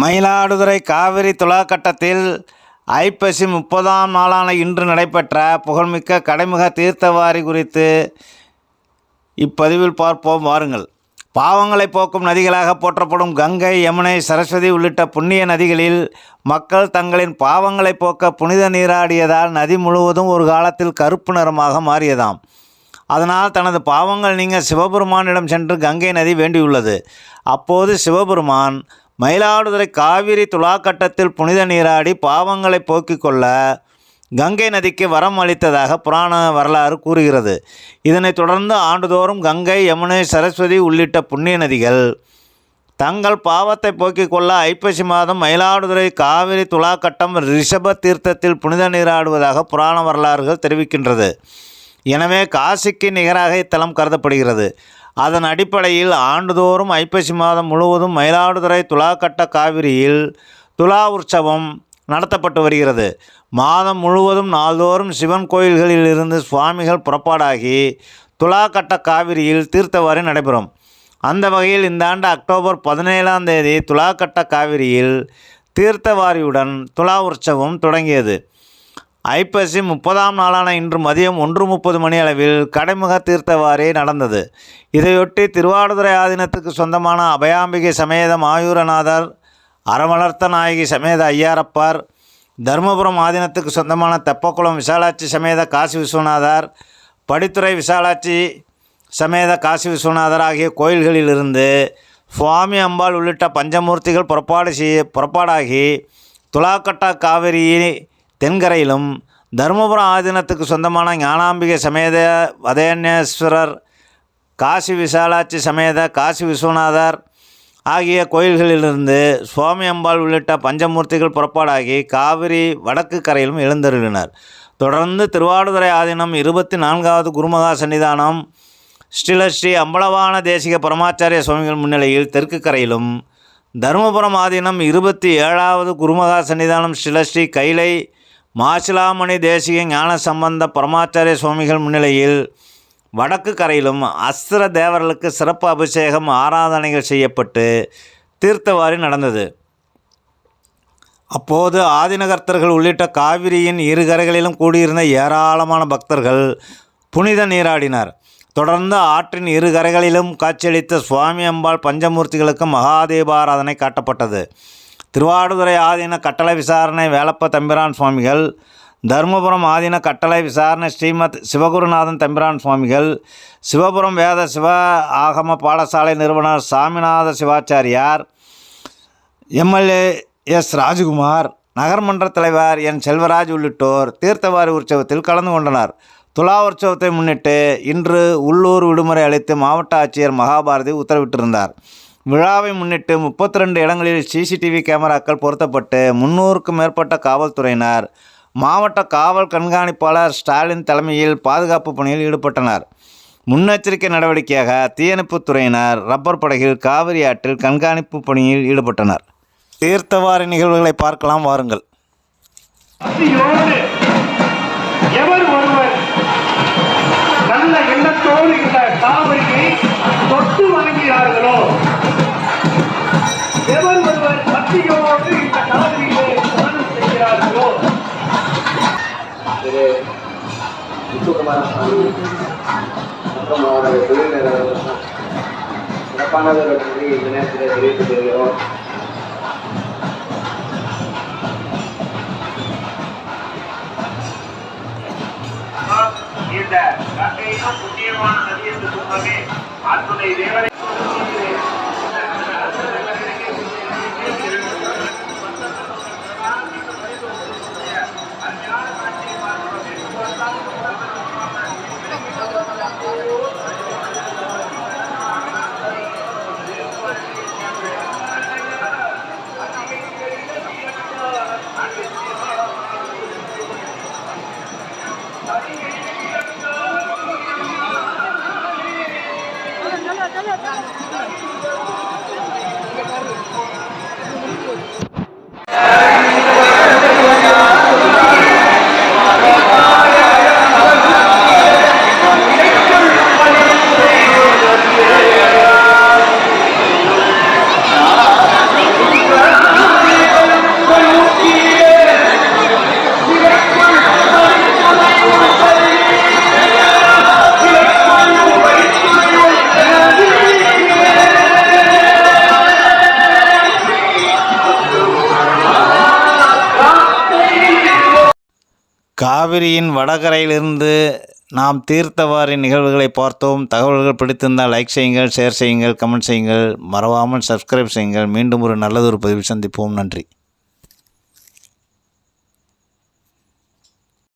மயிலாடுதுறை காவிரி துலாக்கட்டத்தில் ஐப்பசி முப்பதாம் நாளான இன்று நடைபெற்ற புகழ்மிக்க கடைமுக தீர்த்தவாரி குறித்து இப்பதிவில் பார்ப்போம் வாருங்கள். பாவங்களை போக்கும் நதிகளாக போற்றப்படும் கங்கை யமுனை சரஸ்வதி உள்ளிட்ட புண்ணிய நதிகளில் மக்கள் தங்களின் பாவங்களை போக்க புனித நீராடியதால் நதி முழுவதும் ஒரு காலத்தில் கருப்பு நிறமாக மாறியதாம். அதனால் தனது பாவங்கள் நீங்க சிவபெருமானிடம் சென்று கங்கை நதி வேண்டியுள்ளது. அப்போது சிவபெருமான் மயிலாடுதுறை காவிரி துலாக்கட்டத்தில் புனித நீராடி பாவங்களை போக்கிக் கொள்ள கங்கை நதிக்கு வரம் அளித்ததாக புராண வரலாறு கூறுகிறது. இதனைத் தொடர்ந்து ஆண்டுதோறும் கங்கை யமுனை சரஸ்வதி உள்ளிட்ட புண்ணிய நதிகள் தங்கள் பாவத்தை போக்கிக் கொள்ள ஐப்பசி மாதம் மயிலாடுதுறை காவிரி துலாக்கட்டம் ரிஷப தீர்த்தத்தில் புனித நீராடுவதாக புராண வரலாறுகள் தெரிவிக்கின்றது. எனவே காசிக்கு நிகராக இத்தலம் கருதப்படுகிறது. அதன் அடிப்படையில் ஆண்டுதோறும் ஐப்பசி மாதம் முழுவதும் மயிலாடுதுறை துலாக்கட்ட காவிரியில் துலா உற்சவம் நடத்தப்பட்டு வருகிறது. மாதம் முழுவதும் நாள்தோறும் சிவன் கோயில்களிலிருந்து சுவாமிகள் புறப்பாடாகி துலாக்கட்ட காவிரியில் தீர்த்தவாரி நடைபெறும். அந்த வகையில் இந்த ஆண்டு அக்டோபர் பதினேழாம் தேதி துலாக்கட்ட காவிரியில் தீர்த்தவாரியுடன் துலா உற்சவம் தொடங்கியது. ஐப்பசி முப்பதாம் நாளான இன்று மதியம் ஒன்று முப்பது மணி அளவில் கடைமுக தீர்த்தவாரி நடந்தது. இதையொட்டி திருவாடுதுறை ஆதீனத்துக்கு சொந்தமான அபயாம்பிகை சமேதம் ஆயூரநாதர் அறமலர்த்த நாயகி சமேத ஐயாரப்பர் தருமபுரம் ஆதீனத்துக்கு சொந்தமான தெப்பக்குளம் விசாலாட்சி சமேத காசி விஸ்வநாதர் படித்துறை விசாலாட்சி சமேத காசி விஸ்வநாதர் ஆகிய கோயில்களிலிருந்து சுவாமி அம்பாள் உள்ளிட்ட பஞ்சமூர்த்திகள் புறப்பாடு செய்ய புறப்பாடாகி துலாக்கட்டா காவிரியை தென்கரையிலும் தருமபுரம் ஆதீனத்துக்கு சொந்தமான ஞானாம்பிகை சமேத வதயநேஸ்வரர் காசி விசாலாட்சி சமேத காசி விஸ்வநாதர் ஆகிய கோயில்களிலிருந்து சுவாமி அம்பாள் உள்ளிட்ட பஞ்சமூர்த்திகள் புறப்பாடாகி காவிரி வடக்கு கரையிலும் எழுந்தருளினர். தொடர்ந்து திருவாடுதுறை ஆதீனம் இருபத்தி நான்காவது குருமகா சன்னிதானம் ஸ்ரீலஸ்ரீ அம்பலவான தேசிக பரமாச்சாரிய சுவாமிகள் முன்னிலையில் தெற்கு கரையிலும் தருமபுரம் ஆதீனம் இருபத்தி ஏழாவது குருமகா சன்னிதானம் ஸ்ரீலஸ்ரீ கைலை மாசிலாமணி தேசிய ஞான சம்பந்த பரமாச்சாரிய சுவாமிகள் முன்னிலையில் வடக்கு கரையிலும் அஸ்திர தேவர்களுக்கு சிறப்பு அபிஷேகம் ஆராதனைகள் செய்யப்பட்டு தீர்த்தவாரி நடந்தது. அப்போது ஆதிநகர்த்தர்கள் உள்ளிட்ட காவிரியின் இரு கரைகளிலும் கூடியிருந்த ஏராளமான பக்தர்கள் புனித நீராடினர். தொடர்ந்து ஆற்றின் இரு கரைகளிலும் காட்சியளித்த சுவாமி அம்பாள் பஞ்சமூர்த்திகளுக்கு மகாதீபாராதனை காட்டப்பட்டது. திருவாடுதுறை ஆதீன கட்டளை விசாரணை வேலப்ப தம்பிரான் சுவாமிகள் தருமபுரம் ஆதீன கட்டளை விசாரணை ஸ்ரீமத் சிவகுருநாதன் தம்பிரான் சுவாமிகள் சிவபுரம் வேத சிவ ஆகம பாடசாலை நிறுவனர் சாமிநாத சிவாச்சாரியார் எம்எல்ஏ எஸ் ராஜகுமார் நகர்மன்ற தலைவர் என் செல்வராஜ் உள்ளிட்டோர் தீர்த்தவாரி உற்சவத்தில் கலந்து கொண்டனர். துலா உற்சவத்தை முன்னிட்டு இன்று உள்ளூர் விடுமுறை அளித்து மாவட்ட ஆட்சியர் மகாபாரதி உத்தரவிட்டிருந்தார். விழாவை முன்னிட்டு முப்பத்தி ரெண்டு இடங்களில் சிசிடிவி கேமராக்கள் பொருத்தப்பட்டு முன்னூறுக்கும் மேற்பட்ட காவல்துறையினர் மாவட்ட காவல் கண்காணிப்பாளர் ஸ்டாலின் தலைமையில் பாதுகாப்பு பணியில் ஈடுபட்டனர். முன்னெச்சரிக்கை நடவடிக்கையாக தீயணைப்புத் துறையினர் ரப்பர் படகில் காவிரி ஆற்றில் கண்காணிப்பு பணியில் ஈடுபட்டனர். தீர்த்தவாரி நிகழ்வுகளை பார்க்கலாம் வாருங்கள். திரு முத்துக்குமார சுவாமி மற்றும் அவருடைய தொழில் நிறுவனம் சிறப்பானதொரு நன்றி இந்த நேரத்தில் தெரிவித்துக் கொள்கிறோம் இந்த கங்கையிலும் புண்ணியமான நதி என்று சொன்னவே அத்துணை தேவரை காவிரியின் வடகரையிலிருந்து நாம் தீர்த்தவாரின் நிகழ்வுகளை பார்த்தோம். தகவல்கள் பிடித்திருந்தால் லைக் செய்யுங்கள் ஷேர் செய்யுங்கள் கமெண்ட் செய்யுங்கள். மறவாமல் சப்ஸ்கிரைப் செய்யுங்கள். மீண்டும் ஒரு நல்லதொரு பதிவு சந்திப்போம். நன்றி.